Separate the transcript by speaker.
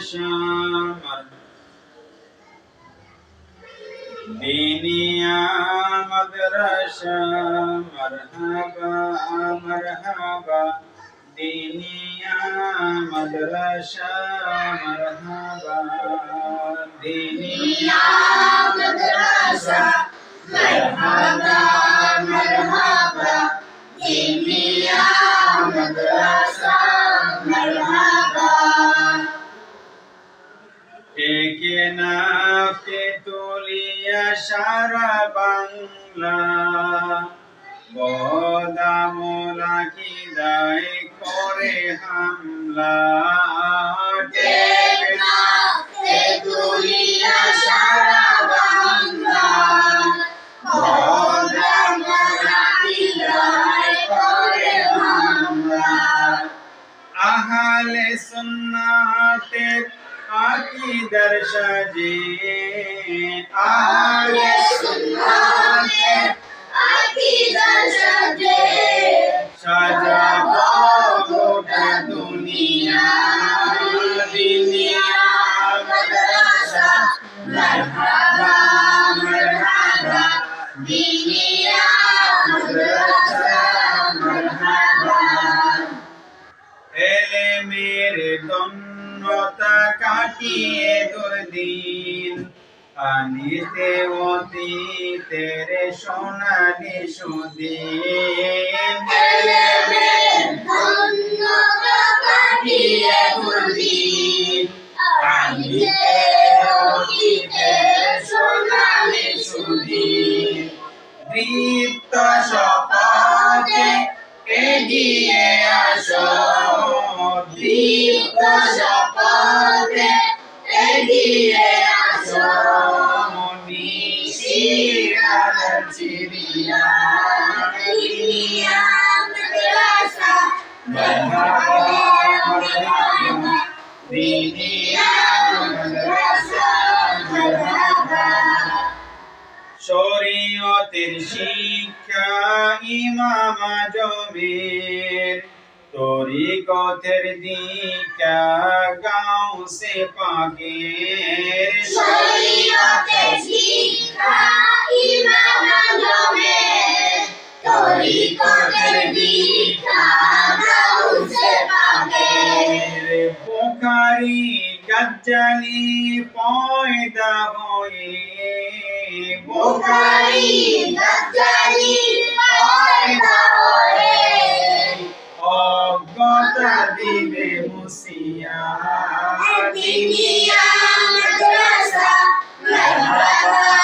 Speaker 1: শামর দিনিয়া মাদ্রাসা মারহাবা মারহাবা। দিনিয়া মাদ্রাসা মারহাবা। দিনিয়া নাফে তুলিয়া সারা বাংলা। বদামলা কি দায় করে হামলা।
Speaker 2: সারা বাংলা? বদা মোরা বিদায় করে হামলা।
Speaker 1: আহলে সুন্নাতের আকিদার সাজে। আহলে
Speaker 2: সুন্নাতে আকীদা সাজে।
Speaker 1: সাজাবো দন্নতা কাটিয়ে দুর্দিন আনিতে অতীতের সোনালি
Speaker 2: সোনালি সুদিন।
Speaker 1: দীপ্ত শপথে এগিয়ে আসো। দীপ্ত শপথে এগিয়ে আসো। শরীয়তের শিক্ষা ইমাম আজমের তরিকতের দীক্ষা গাঁও সে পাকের
Speaker 2: শরীয়তে শিক্ষা ইমাম আজমের তরিকতের দীক্ষা গাউসে পাকের
Speaker 1: বুখারি গজ্জালি পয়দা হয়ে।
Speaker 2: বুখারী গাজ্জালি
Speaker 1: হাবিবে মুসিয়া।
Speaker 2: দিনিয়া মাদ্রাসা মারহাবা